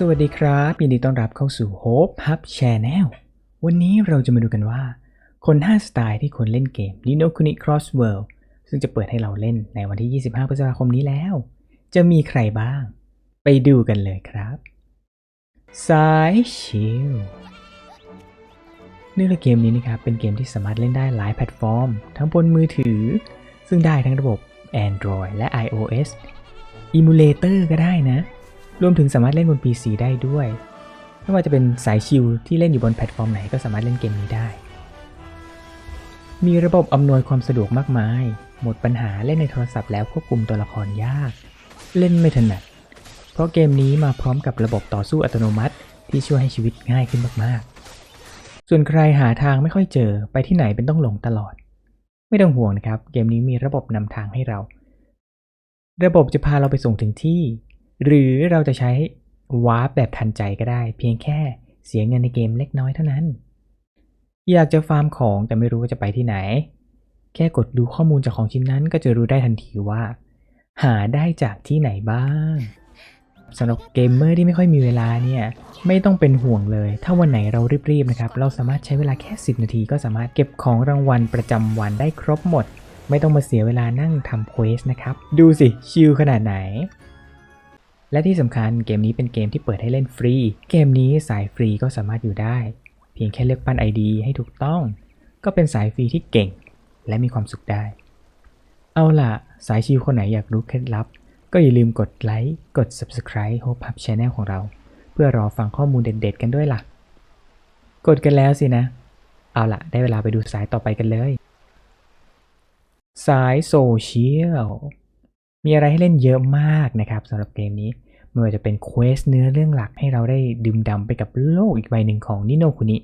สวัสดีครับยินดีต้อนรับเข้าสู่ Hope Hub Channel วันนี้เราจะมาดูกันว่า คน 5 สไตล์ที่ควรเล่นเกม Nino Kuni Cross World ซึ่งจะเปิดให้เราเล่นในวันที่ 25 พฤษภาคมนี้แล้ว จะมีใครบ้าง ไปดูกันเลยครับสายชิลเนื่องจากเกมนี้นะครับ เป็นเกมที่สามารถเล่นได้หลายแพลตฟอร์ม ทั้งบนมือถือ ซึ่งได้ทั้งระบบ Android และ iOS Emulator ก็ได้นะ รวมถึงสามารถเล่นบน PC ได้ด้วย ไม่ว่าจะเป็นสายชิลที่เล่นอยู่บนแพลตฟอร์มไหนก็สามารถเล่นเกมนี้ได้ มีระบบอำนวยความสะดวกมากมาย หมดปัญหาเล่นในโทรศัพท์แล้วควบคุมตัวละครยาก เล่นไม่ถนัด เพราะเกมนี้มาพร้อมกับระบบต่อสู้อัตโนมัติ ที่ช่วยให้ชีวิตง่ายขึ้นมากๆ ส่วนใครหาทางไม่ค่อยเจอไปที่ไหนเป็นต้องหลงตลอด ไม่ต้องห่วงนะครับ เกมนี้มีระบบนำทางให้เรา ระบบจะพาเราไปส่งถึงที่ หรือเราจะใช้วาร์ปแบบทันใจก็ได้ เพียงแค่เสียเงินในเกมเล็กน้อยเท่านั้น อยากจะฟาร์มของแต่ไม่รู้ว่าจะไปที่ไหน แค่กดดูข้อมูลจากของชิ้นนั้นก็จะรู้ได้ทันทีว่า หาได้จากที่ไหนบ้างสำหรับเกมเมอร์ที่ไม่ค่อยมีเวลาเนี่ย ไม่ต้องเป็นห่วงเลย ถ้าวันไหนเรารีบๆนะครับ เราสามารถใช้เวลาแค่ 10 นาทีก็สามารถเก็บของรางวัลประจำวันได้ครบหมด ไม่ต้องมาเสียเวลานั่งทำเควสนะครับ ดูสิชิลขนาดไหน และที่สำคัญเกมนี้เป็นเกมที่เปิดให้เล่นฟรี เกมนี้สายฟรีก็สามารถอยู่ได้ เพียงแค่เลือกปั้น ID ให้ถูกต้อง ก็เป็นสายฟรีที่เก่ง และมีความสุขได้ เอาล่ะ สายชิลคนไหนอยากรู้เคล็ดลับ ก็อย่าลืมกดไลค์กด Subscribe Hope Hub Channel ของเรา เพื่อรอฟังข้อมูลเด็ดๆ กันด้วยล่ะ กดกันแล้วสินะ เอาล่ะ ได้เวลาไปดูสายต่อไปกันเลย สายโซเชียล มีอะไรให้เล่นเยอะมากนะครับสำหรับเกมนี้ไม่ว่าจะเป็นเควสเนื้อเรื่องหลักให้เราได้ดื่มด่ำไปกับโลกอีกใบหนึ่งของนิโนคุนิ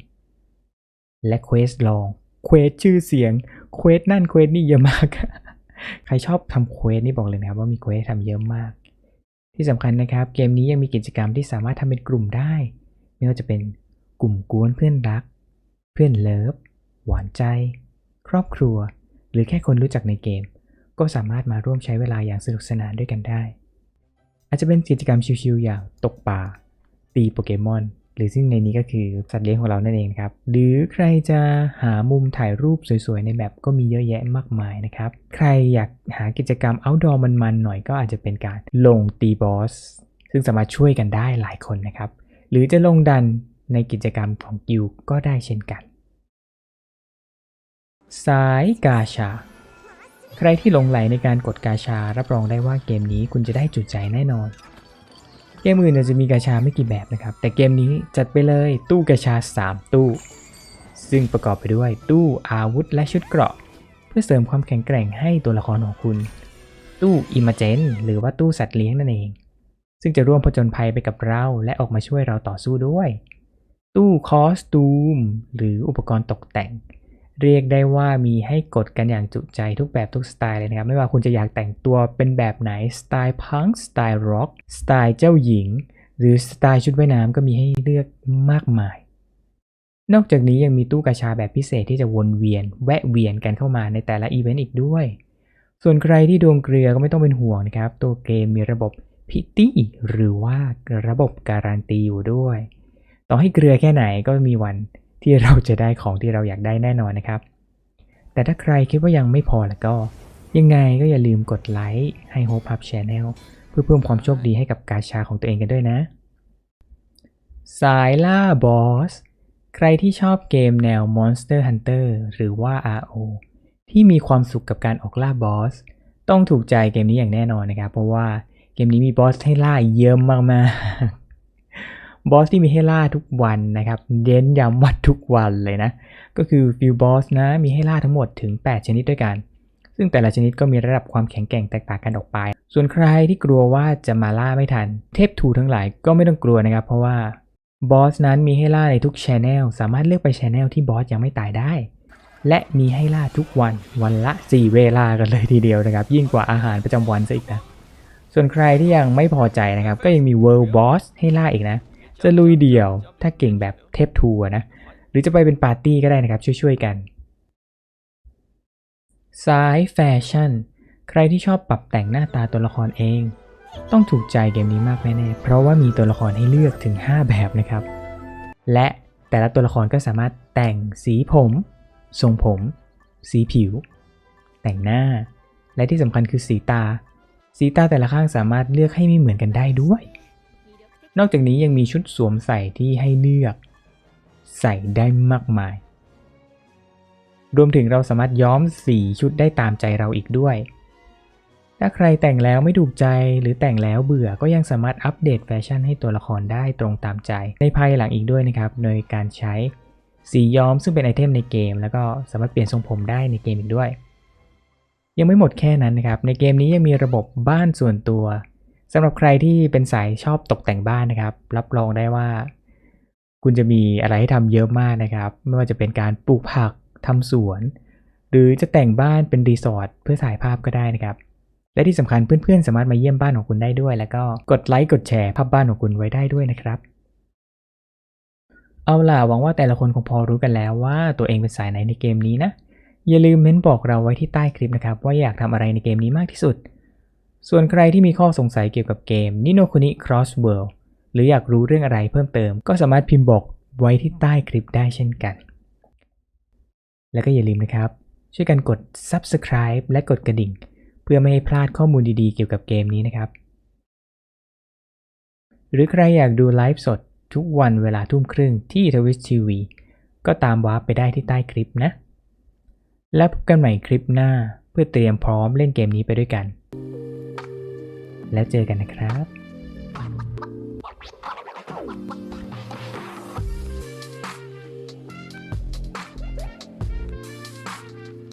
และเควสลองเควสชื่อเสียงเควสนั่นเควสนี่เยอะมาก ใครชอบทำเควสนี่บอกเลยนะครับว่ามีเควสทำเยอะมาก ที่สำคัญนะครับ เกมนี้ยังมีกิจกรรมที่สามารถทำเป็นกลุ่มได้ ไม่ว่าจะเป็นกลุ่มกวนเพื่อนรัก เพื่อนเลิฟ หวานใจ ครอบครัว หรือแค่คนรู้จักในเกม ก็สามารถมาร่วมใช้เวลาอย่างสนุกสนานด้วยกันได้ อาจจะเป็นกิจกรรมชิวๆอย่างตกปลาตีโปเกมอน หรือซึ่งในนี้ก็คือสัตว์เลี้ยงของเรานั่นเองครับ หรือใครจะหามุมถ่ายรูปสวยๆ ในแบบก็มีเยอะแยะมากมายนะครับ ใครอยากหากิจกรรม outdoor มันๆหน่อยก็อาจจะเป็นการลงตีบอสซึ่งสามารถช่วยกันได้หลายคนนะครับ หรือจะลงดันในกิจกรรมของกิลด์ก็ได้เช่นกัน สายกาชา ใครที่หลงไหลในการกดกาชา รับรองได้ว่าเกมนี้คุณจะได้จุใจแน่นอน เกมอื่นอจะมีกาชาไม่กี่แบบนะครับ แต่เกมนี้จัดไปเลยตู้กาชา 3 ตู้ ซึ่งประกอบไปด้วยตู้อาวุธและชุดเกราะ เพื่อเสริมความแข็งแกร่งให้ตัวละครของคุณ ตู้อิม a เจนหรือว่าตู้สัตว์เลี้ยงนั่นเอง ซึ่งจะร่วมผจญภัยไปกับเราและออกมาช่วยเราต่อสู้ด้วย ตู้คอสตูมหรืออุปกรณ์ตกแต่ง เรียกได้ว่ามีให้กดกันอย่างจุใจทุกแบบทุกสไตล์เลยนะครับ ไม่ว่าคุณจะอยากแต่งตัวเป็นแบบไหนสไตล์พังสไตล์ร็อกสไตล์เจ้าหญิง หรือสไตล์ชุดว่ายน้ำก็มีให้เลือกมากมาย นอกจากนี้ยังมีตู้กาชาแบบพิเศษที่จะวนเวียน แวะเวียนกันเข้ามาในแต่ละอีเวนต์อีกด้วย ส่วนใครที่ดวงเกลือก็ไม่ต้องเป็นห่วงนะครับ ตัวเกมมีระบบพิตี้หรือว่าระบบการันตีอยู่ด้วย ต่อให้เกลือแค่ไหนก็มีวัน ที่เราจะได้ของที่เราอยากได้แน่นอนนะครับ แต่ถ้าใครคิดว่ายังไม่พอแล้วก็ ยังไงก็อย่าลืมกดไลค์ให้ Hope Up Channel เพื่อเพิ่มความโชคดีให้กับกาชาของตัวเองกันด้วยนะ สายล่าบอส ใครที่ชอบเกมแนว Monster Hunter หรือว่า RO ที่มีความสุขกับการออกล่าบอส ต้องถูกใจเกมนี้อย่างแน่นอนนะครับ เพราะว่าเกมนี้มีบอสให้ล่าเยอะมากๆ บอสที่มีให้ล่าทุกวันนะครับเน้นย้ำว่าทุกวันเลยนะ ก็คือฟิลบอสนะมีให้ล่าทั้งหมดถึง 8 ชนิดด้วยกัน ซึ่งแต่ละชนิดก็มีระดับความแข็งแกร่งแตกต่างกันออกไป ส่วนใครที่กลัวว่าจะมาล่าไม่ทัน เทพทูทั้งหลายก็ไม่ต้องกลัวนะครับ เพราะว่าบอสนั้นมีให้ล่าในทุกชแนลสามารถเลือกไปชแนลที่บอสยังไม่ตายได้ และมีให้ล่าทุกวันวันละ 4 เวลากันเลยทีเดียวนะครับ ยิ่งกว่าอาหารประจำวันซะอีกนะส่วนใครที่ยังไม่พอใจนะครับ ก็ยังมี World Boss ให้ล่าอีกนะ จะลุยเดี่ยว ถ้าเก่งแบบเทพทูอะนะ หรือจะไปเป็นปาร์ตี้ก็ได้นะครับช่วยๆกัน สายแฟชั่น ใครที่ชอบปรับแต่งหน้าตาตัวละครเอง ต้องถูกใจเกมนี้มากแน่ๆ เพราะว่ามีตัวละครให้เลือกถึง 5 แบบนะครับ และแต่ละตัวละครก็สามารถแต่งสีผม ทรงผม สีผิว แต่งหน้า และที่สำคัญคือสีตา สีตาแต่ละข้างสามารถเลือกให้ไม่เหมือนกันได้ด้วย นอกจากนี้ยังมีชุดสวมใส่ที่ให้เลือก ใส่ได้มากมาย รวมถึงเราสามารถย้อมสีชุดได้ตามใจเราอีกด้วย ถ้าใครแต่งแล้วไม่ถูกใจหรือแต่งแล้วเบื่อก็ยังสามารถอัปเดตแฟชั่นให้ตัวละครได้ตรงตามใจในภายหลังอีกด้วยนะครับโดยการใช้สีย้อมซึ่งเป็นไอเทมในเกม แล้วก็สามารถเปลี่ยนทรงผมได้ในเกมอีกด้วย ยังไม่หมดแค่นั้นนะครับ ในเกมนี้ยังมีระบบบ้านส่วนตัว สำหรับใครที่เป็นสายชอบตกแต่งบ้านนะครับ รับรองได้ว่า คุณจะมีอะไรให้ทำเยอะมากนะครับ ไม่ว่าจะเป็นการปลูกผักทำสวน หรือจะแต่งบ้านเป็นรีสอร์ทเพื่อถ่ายภาพก็ได้นะครับ และที่สำคัญเพื่อนๆ สามารถมาเยี่ยมบ้านของคุณได้ด้วย แล้วก็กดไลค์กดแชร์ภาพบ้านของคุณไว้ได้ด้วยนะครับ เอาล่ะหวังว่าแต่ละคนคงพอรู้กันแล้วว่าตัวเองเป็นสายไหนในเกมนี้นะอย่าลืมเม้นบอกเราไว้ที่ใต้คลิปนะครับ ว่าอยากทำอะไรในเกมนี้มากที่สุด ส่วนใครที่มีข้อสงสัยเกี่ยวกับเกม Nino Kuni Cross World หรืออยากรู้เรื่องอะไรเพิ่มเติม ก็สามารถพิมพ์บอกไว้ที่ใต้คลิปได้เช่นกัน แล้วก็อย่าลืมนะครับ ช่วยกันกด Subscribe และกดกระดิ่ง เพื่อไม่ให้พลาดข้อมูลดีๆเกี่ยวกับเกมนี้นะครับ หรือใครอยากดูไลฟ์สดทุกวันเวลาทุ่มครึ่งที่ทวิชทีวีก็ตามวาร์ปไปได้ที่ใต้คลิปนะ แล้วพบกันใหม่คลิปหน้าเพื่อเตรียมพร้อมเล่นเกมนี้ไปด้วยกัน แล้วเจอกันนะครับ